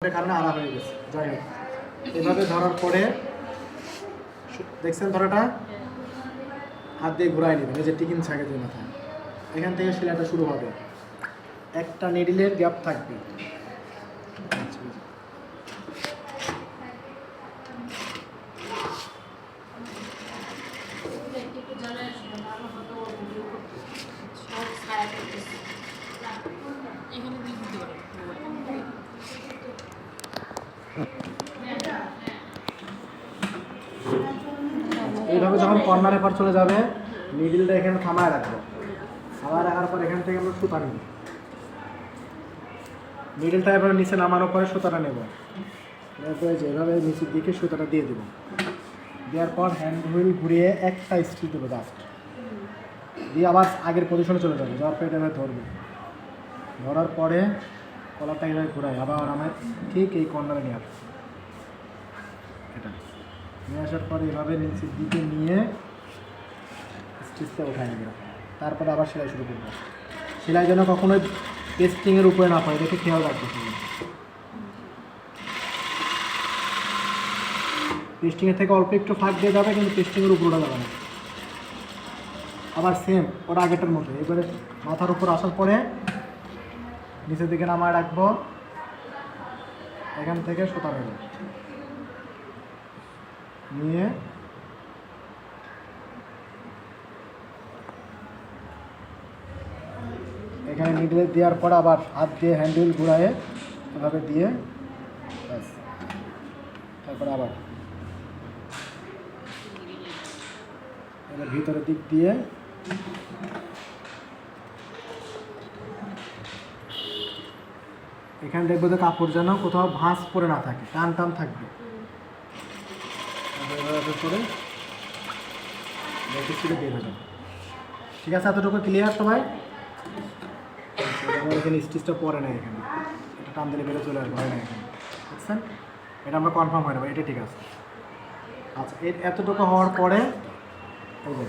কারণে আড়া হয়ে গেছে যাই এভাবে ধরার পরে দেখছেন ধরাটা? হাত দিয়ে ঘুরাই নেবেন, এই যে টিকিন থাকে যে মাথায়। এখান থেকে সেলাইটা শুরু হবে। একটা নেডিলের গ্যাপ থাকবে। এইভাবে যখন কর্নারে পর চলে যাবে নিডিলটা এখানে থামায় রাখব। থামায় রাখার পর এখান থেকে আমরা সুতা নিব। নিডিলটা এবার নিচে নামানোর পরে সুতাটা নেব। যেভাবে নিচের দিকে সুতাটা দিয়ে দেবো। দেওয়ার পর হ্যান্ড হুইল ঘুরিয়ে একটা স্টিচ দেবো জাস্ট দিয়ে আবার আগের পজিশনে চলে যাবে। যাওয়ার পর এটা এভাবে ধরবে। ধরার পরে কলারটা এভাবে ঘুরাই আবার আমার ঠিক এই কর্নারে নিয়ে আসবে। এটা। নিয়ে আসার পরে এভাবে নিচের দিকে নিয়ে স্টিচটা উঠাই নেবে তারপরে আবার সেলাই শুরু করব। সেলাই যেন কখনোই পেস্টিংয়ের উপরে না পড়ে, দেখে খেয়াল রাখবে তুমি পেস্টিংয়ের থেকে অল্প একটু ফাঁক দিয়ে যাবে, কিন্তু পেস্টিংয়ের উপর ওটা যাবে না। আবার সেম ওটা আগেরটার মতো। এবারে মাথার উপর আসার পরে নিচের দিকে নামায় রাখব। এখান থেকে সুতা নেব নিয়ে এখানে মিডলে দেওয়ার পর আবার হাত দিয়ে হ্যান্ডেল ঘুরায়ে এভাবে দিয়ে, ব্যাস। তারপর আবার। ভিতরের দিক দিয়ে। এখানে দেখব তো কাপড় যেন কোথাও ভাঁজ পরে না থাকে, টান টান থাকবে। ঠিক আছে এতটুকু ক্লিয়ার সবাই? আমার এখানে স্টিচটা পরে না এখানে। এটা টান দিলে বেরো চলে আসবে না এখানে। বুঝছেন? এটা আমরা কনফার্ম হয়ে যাব এটা ঠিক আছে। আচ্ছা এর এতটুকু হওয়ার পরে যে,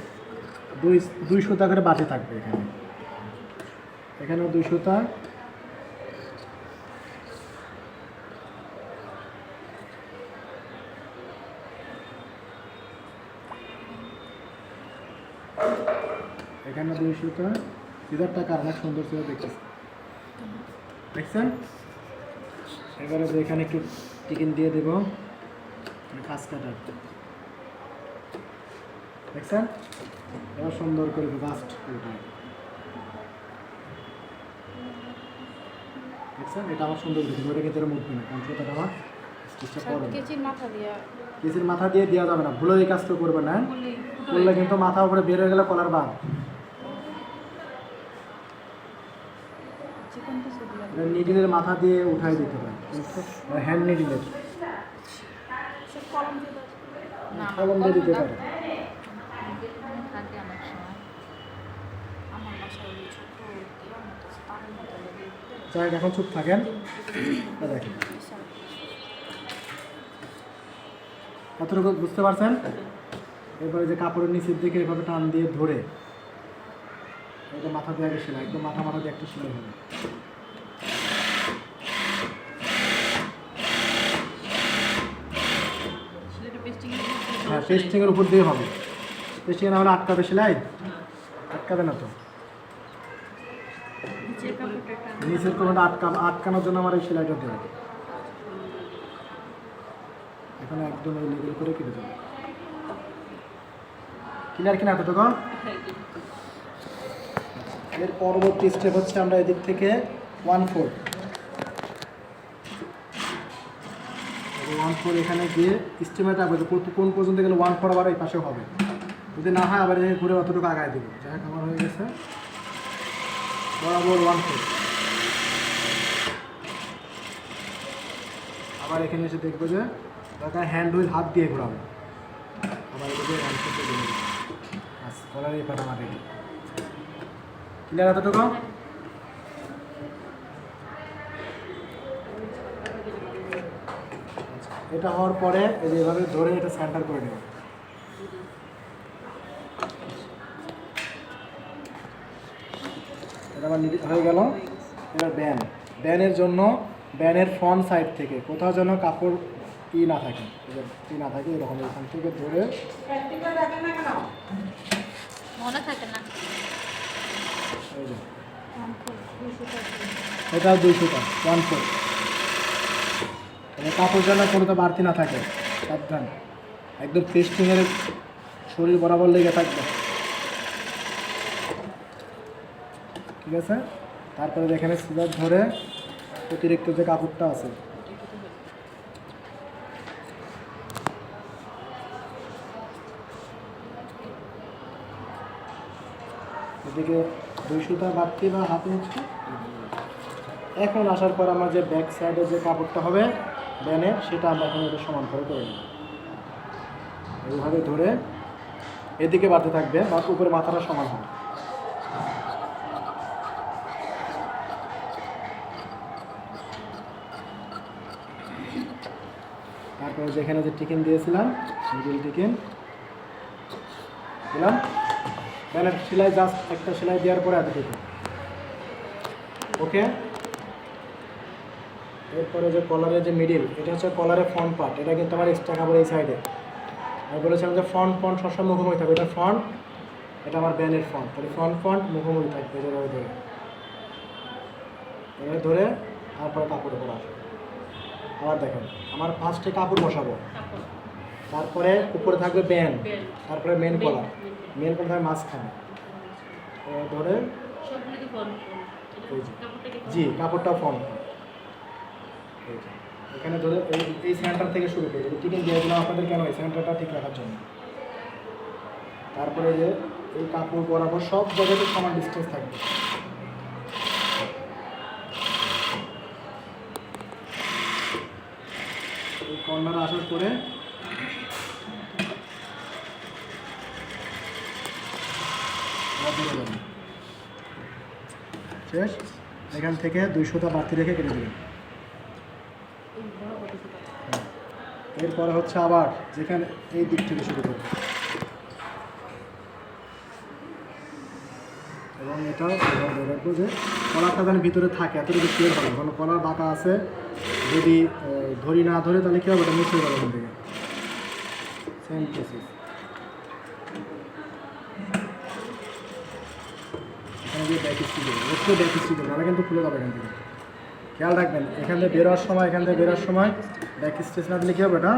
দুই দুই সুতা করে বাঁচে থাকবে এখানে। এখানেও দুই সুতা এখানে দুই সুতা সিজারটা কার অনেক সুন্দর ছিল দেখছি দেখছেন? এবারে এখানে একটু চিকেন দিয়ে দেবো খাস কাটার। দেখছেন? এবার সুন্দর করে জাস্ট দেখছেন? এটা আমার সুন্দর কিন্তু না কারণ আমার কেচির মাথা দিয়া। দেওয়া যাবে না ভুলে এই কাজটা করবে না হ্যাঁ? করলে কিন্তু মাথা উপরে বের হয়ে গেলে কলার বাদ চিকন কিছু দিয়া এটা নিডিলের মাথা দিয়ে উঠাই দিতে হয় হ্যান্ড নিডিলের কলম দিয়ে দাও। না না, কলম দিয়ে দিতে পারে। যাই এখন চুপ থাকেন। দেখেন। এতটুকু বুঝতে পারছেন? এরপরে যে কাপড়ের নিচের দিকে এভাবে টান দিয়ে ধরে এটা মাথা দিয়ে আগে সেলাই একদম মাথা মাথা দিয়ে একটা সেলাই হবে। হ্যাঁ। পেস্টিংয়ের উপর দিয়ে হবে। পেস্টিং না হলে আটকাবে সেলাই? আটকাবে না তো। নিচের। কোনোটা আটকা আটকানোর জন্য আমার এই সেলাইটা দেওয়া এখন একদম এই লেভেল করে কেটে যাবে ক্লিয়ার কিনা এতটুকু? এর পরবর্তী স্টেপ হচ্ছে আমরা এদিক থেকে ওয়ান ফোর ওয়ান ফোর এখানে গিয়ে যে কত- কোন পর্যন্ত গেলে ওয়ান ফোর আবার এই পাশে হবে। যদি না হয় আবার এখানে ঘুরে অতটুকু আগায় দেবো। যাই হোক, আমার হয়ে গেছে। বরাবর ওয়ান ফোর আবার এখানে এসে দেখব যে দরকার হ্যান্ড হুইল হাত দিয়ে ঘোরাবো। আবার এদিকে দিয়ে ঘুরে বাস কলার এই আমার রেডি ক্লিয়ার এতটুকু এটা হওয়ার পরে এই যে এভাবে ধরে এটা সেন্টার করে নেব। এটা আমার হয়ে গেল। এবার ব্যান ব্যানের জন্য ব্যানের ফ্রন্ট সাইড থেকে কোথাও যেন কাপড় ই না থাকে। ই না থাকে এরকম এখান থেকে ধরে মনে থাকে না। এই যে দুশো টাকা ওয়ান ফোর কাপড় যেন কোনোটা বাড়তি না থাকে, সাবধান। একদম পেস্টিংয়ের শরীর বরাবর লেগে থাকবে। ঠিক আছে? তারপরে যেখানে সিজার ধরে অতিরিক্ত যে কাপড়টা আছে। এদিকে দুইশোটা বাড়তি বা হাফ ইঞ্চি? এখন আসার পর আমার যে ব্যাক সাইডে যে কাপড়টা হবে ব্যানের সেটা আমরা এখন এটা সমান করে করে নেব। এইভাবে ধরে এদিকে বাড়তে থাকবে, বা উপরে মাথাটা সমান হবে। তারপরে যেখানে যে টিকিন দিয়েছিলাম মিডিল টিকিন দিলাম। ব্যানের সেলাই জাস্ট একটা সেলাই দেওয়ার পরে এতটুকু ওকে এরপরে যে কলারের যে মিডিল এটা হচ্ছে কলারের ফ্রন্ট পার্ট এটা কিন্তু আমার এক্সট্রা কাপড় এই সাইডে আমি বলেছিলাম যে ফ্রন্ট ফ্রন্ট সবসময় মুখোমুখি থাকবে, এটা ফ্রন্ট এটা আমার ব্যানের ফ্রন্ট তাহলে ফ্রন্ট ফ্রন্ট মুখোমুখি থাকবে যেভাবে ধরে। এভাবে ধরে, তারপরে কাপড় আসবে। আবার দেখেন, আমার ফার্স্টে কাপড় বসাবো। তারপরে উপরে থাকবে ব্যান তারপরে মেন কলার মেন কলার থাকবে মাঝখানে। ধরে জি কাপড়টা ফর্ম এখানে ধরে এই এই সেন্টার থেকে শুরু করি। টিকিন দিয়ে দিলাম আপনাদের কেন এই সেন্টারটা ঠিক রাখার জন্য? তারপরে যে এই কাপড় বরাবর সব জায়গাতে সমান ডিস্টেন্স থাকবে। এই কর্নার আসার পরে আবার ধরে যাবেন। শেষ? এখান থেকে দুইশোটা বাড়তি রেখে কেটে দেবেন। এরপরে হচ্ছে আবার যেখানে এই দিক থেকে শুরু করবে। এবং এটাও রাখব যে কলারটা যেন ভিতরে থাকে, এতটুকু ক্লিয়ার হবে কারণ কলার বাঁকা আছে, যদি ধরি না ধরে, তাহলে কী হবে? ওটা মিশে যাবে ওখান থেকে। সেম প্রসেস গিয়ে ব্যাক দেবে একটু ব্যাক স্টিচ দেবে কিন্তু খুলে যাবে এখান থেকে খেয়াল রাখবেন, এখান থেকে বেরোয়ার সময়, এখান থেকে বেরোয়ার সময় ব্যাক স্টিচ না দিলে কী হবে এটা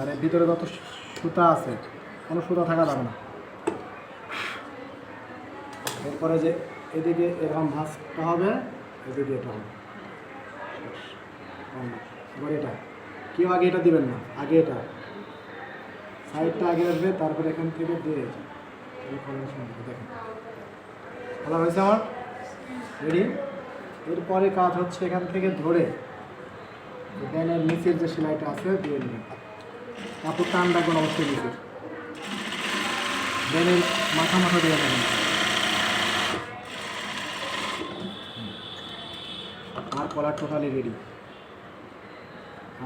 আর ভিতরে যত সুতা আছে, কোনো সুতা থাকা যাবে না। এরপরে যে এদিকে এরকম ভাঁজটা হবে, এদিকে এটা হবে। এবার এটা, কেউ আগে এটা দিবেন না, আগে এটা। সাইডটা আগে আসবে তারপরে এখান থেকে দিয়ে দেখেন। খোলা হয়েছে আমার। রেডি এরপরে কাজ হচ্ছে এখান থেকে ধরে। ব্যানের নিচের যে সেলাইটা আছে, দিয়ে নেবেন কাপড় টান রাখবেন অবশ্যই নিচে ব্যানের মাথা মাথা দিয়ে নেবেন আর কলার টোটালি রেডি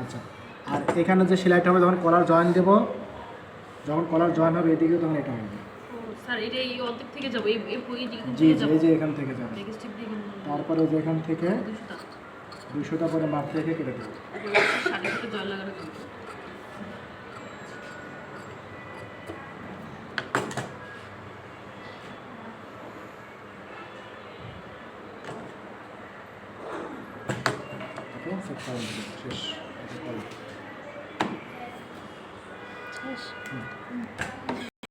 আচ্ছা আর এখানে যে সেলাইটা হবে, যখন কলার জয়েন দেবো, যখন কলার জয়েন হবে, এদিকে তখন এটা হবে। স্যার এটা এই অর্ধেক থেকে যাব এই এই জি জি এই যে এখান থেকে যাবে। তারপরে যে এখান থেকে দুশোটা করে মাঠ রেখে কেটে দেবো। জল লাগানো। শেষ। শেষ।